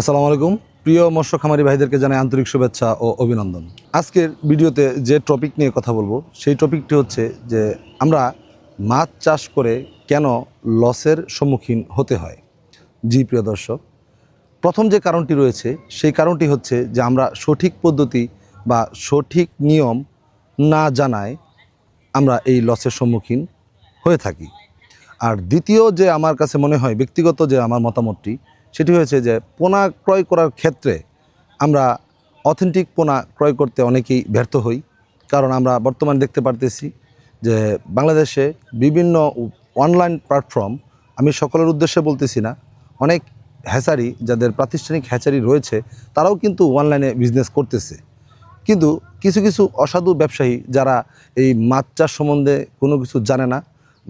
আসসালামু আলাইকুম। প্রিয় মৎস্য খামারি ভাইদেরকে জানাই আন্তরিক শুভেচ্ছা ও অভিনন্দন। আজকের ভিডিওতে যে টপিক নিয়ে কথা বলব, সেই টপিকটি হচ্ছে যে আমরা মাছ চাষ করে কেন লসের সম্মুখীন হতে হয়? জি, প্রিয় দর্শক, প্রথম যে কারণটি রয়েছে, সেই কারণটি হচ্ছে যে আমরা সঠিক পদ্ধতি বা সঠিক নিয়ম না জানায় আমরা এই লসের সম্মুখীন হয়ে থাকি। আর দ্বিতীয় যে আমার কাছে মনে হয়, ব্যক্তিগত যে আমার মতামতটি সেটি হয়েছে যে পোনা ক্রয় করার ক্ষেত্রে আমরা অথেন্টিক পোনা ক্রয় করতে অনেকেই ব্যর্থ হই। কারণ আমরা বর্তমানে দেখতে পারতেছি যে বাংলাদেশে বিভিন্ন অনলাইন প্ল্যাটফর্ম আমি সকলের উদ্দেশ্যে বলতেছি না, অনেক হ্যাচারি যাদের প্রাতিষ্ঠানিক হ্যাচারি রয়েছে, তারাও কিন্তু অনলাইনে বিজনেস করতেছে। কিন্তু কিছু কিছু অসাধু ব্যবসায়ী যারা এই মাছ চাষ সম্বন্ধে কোনো কিছু জানে না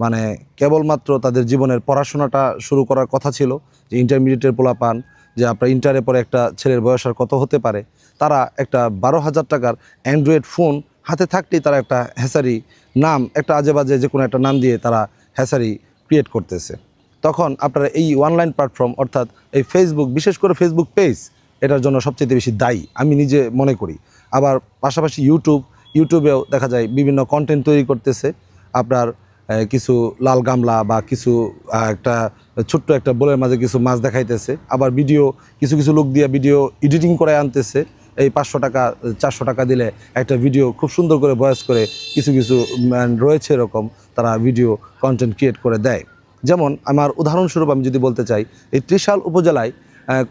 মানে কেবলমাত্র তাদের জীবনের পড়াশোনাটা শুরু করার কথা ছিল, যে ইন্টারমিডিয়েটের পোলা পান যে আপনার ইন্টারের পরে একটা ছেলের বয়স আর কত হতে পারে, তারা একটা বারো হাজার টাকার অ্যান্ড্রয়েড ফোন হাতে থাকতেই তারা একটা হ্যাসারি নাম, একটা আজে বাজে যে কোনো একটা নাম দিয়ে তারা হ্যাসারি ক্রিয়েট করতেছে। তখন আপনারা এই অনলাইন প্ল্যাটফর্ম অর্থাৎ এই ফেসবুক বিশেষ করে ফেসবুক পেজ এটার জন্য সবচেয়ে বেশি দায়ী, আমি নিজে মনে করি। আবার পাশাপাশি ইউটিউব ইউটিউবেও দেখা যায় বিভিন্ন কন্টেন্ট তৈরি করতেছে, আপনার কিছু লাল গামলা বা কিছু একটা ছোট্ট একটা বোলের মাঝে কিছু মাছ দেখাইতেছে। আবার ভিডিও কিছু কিছু লোক দিয়ে ভিডিও এডিটিং করে আনতেছে। এই পাঁচশো টাকা, চারশো টাকা দিলে একটা ভিডিও খুব সুন্দর করে ভয়েস করে কিছু কিছু রয়েছে এরকম তারা ভিডিও কন্টেন্ট ক্রিয়েট করে দেয়। যেমন আমার উদাহরণস্বরূপ আমি যদি বলতে চাই, এই ত্রিশাল উপজেলায়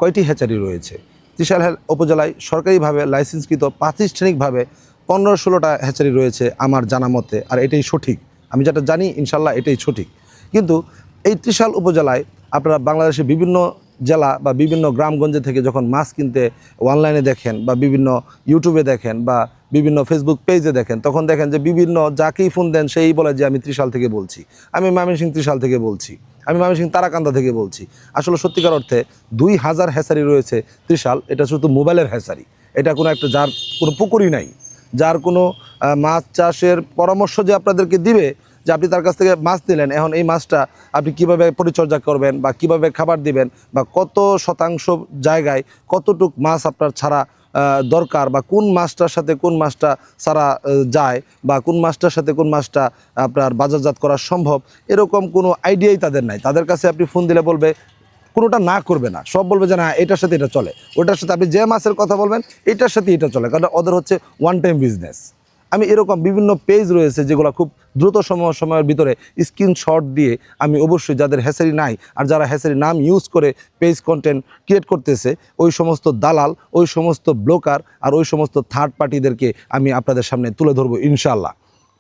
কয়টি হ্যাচারি রয়েছে? ত্রিশাল উপজেলায় সরকারিভাবে লাইসেন্সকৃত প্রাতিষ্ঠানিকভাবে পনেরো ষোলোটা হ্যাচারি রয়েছে আমার জানা মতে, আর এটাই সঠিক। আমি যেটা জানি, ইনশাল্লাহ এটাই সঠিক। কিন্তু এই ত্রিশাল উপজেলায় আপনারা বাংলাদেশের বিভিন্ন জেলা বা বিভিন্ন গ্রামগঞ্জে থেকে যখন মাছ কিনতে অনলাইনে দেখেন বা বিভিন্ন ইউটিউবে দেখেন বা বিভিন্ন ফেসবুক পেজে দেখেন, তখন দেখেন যে বিভিন্ন যাকেই ফোন দেন, সেই বলে যে আমি ত্রিশাল থেকে বলছি। আমি ময়মনসিংহ ত্রিশাল থেকে বলছি। আমি ময়মনসিংহ তারাকান্দা থেকে বলছি। আসলে সত্যিকার অর্থে দুই হাজার হ্যাসারি রয়েছে ত্রিশাল, এটা শুধু মোবাইলের হ্যাসারি। এটা কোনো একটা যার কোনো পুকুরই নাই। যার কোনো মাছ চাষের পরামর্শ যে আপনাদেরকে দিবে, যে আপনি তার কাছ থেকে মাছ নিলেন, এখন এই মাছটা আপনি কীভাবে পরিচর্যা করবেন বা কীভাবে খাবার দিবেন বা কত শতাংশ জায়গায় কতটুক মাছ আপনার ছাড়া দরকার বা কোন মাছটার সাথে কোন মাছটা ছাড়া যায় বা কোন মাছটার সাথে কোন মাছটা আপনার বাজারজাত করা সম্ভব, এরকম কোনো আইডিয়াই তাদের নাই। তাদের কাছে আপনি ফোন দিলে বলবে কোনোটা না করবে না। সব বলবে যে, না, এটার সাথে এটা চলে। ওটার সাথে আপনি যে মাছের কথা বলবেন, এটার সাথে এটা চলে। কারণ ওদের হচ্ছে ওয়ান টাইম বিজনেস আমি এরকম বিভিন্ন পেজ রয়েছে যেগুলো খুব দ্রুত সময়, সময়ের ভিতরে স্ক্রিনশট দিয়ে আমি অবশ্যই যাদের হ্যাসারি নাই আর যারা হ্যাসারি নাম ইউজ করে পেজ কন্টেন্ট ক্রিয়েট করতেছে, ওই সমস্ত দালাল, ওই সমস্ত ব্লোকার আর ওই সমস্ত থার্ড পার্টিদেরকে আমি আপনাদের সামনে তুলে ধরবো ইনশাল্লাহ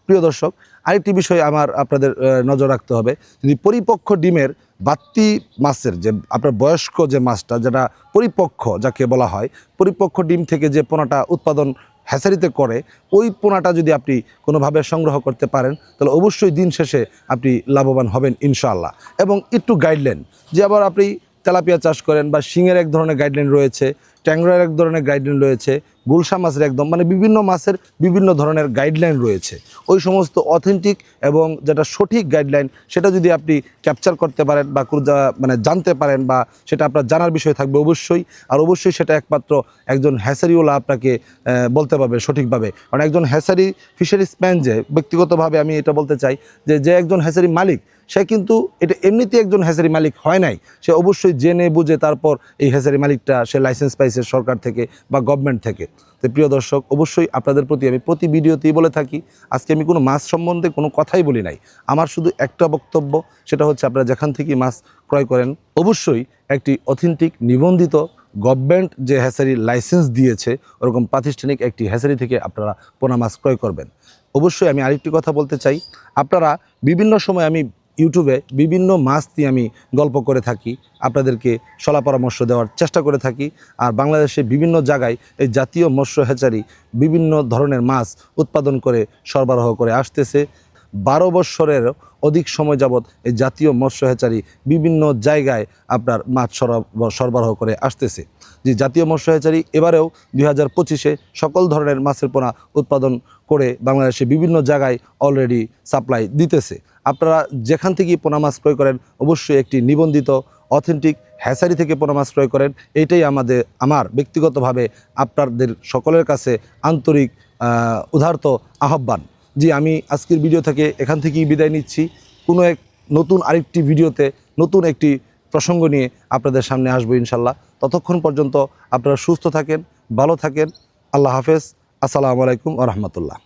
প্রিয় দর্শক, আরেকটি বিষয় আমার আপনাদের নজর রাখতে হবে। যদি পরিপক্ক ডিমের বাত্তি মাছের যে আপনার বয়স্ক যে মাছটা, যেটা পরিপক্ক যাকে বলা হয়, পরিপক্ক ডিম থেকে যে পোনাটা উৎপাদন হ্যাচারিতে করে, ওই পোনাটা যদি আপনি কোনোভাবে সংগ্রহ করতে পারেন, তাহলে অবশ্যই দিন শেষে আপনি লাভবান হবেন ইনশাআল্লাহ। এবং একটু গাইডলাইন যে আবার আপনি তেলাপিয়া চাষ করেন বা শিঙের এক ধরনের গাইডলাইন রয়েছে, ট্যাংরার এক ধরনের গাইডলাইন রয়েছে গুলশা মাছের একদম মানে বিভিন্ন মাছের বিভিন্ন ধরনের গাইডলাইন রয়েছে। ওই সমস্ত অথেন্টিক এবং যেটা সঠিক গাইডলাইন সেটা যদি আপনি ক্যাপচার করতে পারেন বা মানে জানতে পারেন বা সেটা আপনার জানার বিষয় থাকবে অবশ্যই। আর অবশ্যই সেটা একমাত্র একজন হ্যাসারিওলা আপনাকে বলতে পারবে সঠিকভাবে। কারণ একজন হ্যাসারি ফিশারিজ ম্যান যে, ব্যক্তিগতভাবে আমি এটা বলতে চাই যে যে একজন হ্যাসারি মালিক, সে কিন্তু এটা এমনিতে একজন হ্যাসারি মালিক হয় নাই। সে অবশ্যই জেনে বুঝে তারপর এই হ্যাসারি মালিকটা সে লাইসেন্স পাইছে সরকার থেকে বা গভর্নমেন্ট থেকে। তো প্রিয় দর্শক, অবশ্যই আপনাদের প্রতি আমি প্রতি ভিডিওতেই বলে থাকি, আজকে আমি কোনো মাছ সম্বন্ধে কোনো কথাই বলি নাই। আমার শুধু একটা বক্তব্য, সেটা হচ্ছে আপনারা যেখান থেকে মাছ ক্রয় করেন, অবশ্যই একটি অথেন্টিক নিবন্ধিত গভর্নমেন্ট যে হ্যাসারি লাইসেন্স দিয়েছে, ওরকম প্রাতিষ্ঠানিক একটি হ্যাসারি থেকে আপনারা পোনা মাছ ক্রয় করবেন। অবশ্যই আমি আরেকটি কথা বলতে চাই, আপনারা বিভিন্ন সময় আমি ইউটিউবে বিভিন্ন মাছ দিয়ে আমি গল্প করে থাকি, আপনাদেরকে সলা পরামর্শ দেওয়ার চেষ্টা করে থাকি, আর বাংলাদেশে বিভিন্ন জায়গায় এই জাতীয় মৎস্য হ্যাচারি বিভিন্ন ধরনের মাছ উৎপাদন করে, সরবরাহ করে আসতেছে। বারো বৎসরের অধিক সময় যাবৎ এই জাতীয় মৎস্য হ্যাচারি বিভিন্ন জায়গায় আপনার মাছ সরব- সরবরাহ করে আসতেছে। যে জাতীয় মৎস্য হ্যাচারি এবারেও দুই হাজার পঁচিশে সকল ধরনের মাছের পোনা উৎপাদন করে বাংলাদেশে বিভিন্ন জায়গায় অলরেডি সাপ্লাই দিতেছে। আপনারা যেখান থেকে পোনা মাছ ক্রয় করেন, অবশ্যই একটি নিবন্ধিত অথেন্টিক হ্যাচারি থেকে পোনা মাছ ক্রয় করেন। এটাই আমাদের, আমার ব্যক্তিগতভাবে আপনাদের সকলের কাছে আন্তরিক উদার্ত আহ্বান। জি, আমি আজকের ভিডিও থেকে এখান থেকেই বিদায় নিচ্ছি। কোনো এক নতুন আরেকটি ভিডিওতে নতুন একটি প্রসঙ্গ নিয়ে আপনাদের সামনে আসব ইনশাল্লাহ। ততক্ষণ পর্যন্ত আপনারা সুস্থ থাকেন, ভালো থাকেন। আল্লাহ হাফেজ। আসসালামু আলাইকুম আ রহমতুল্লাহ।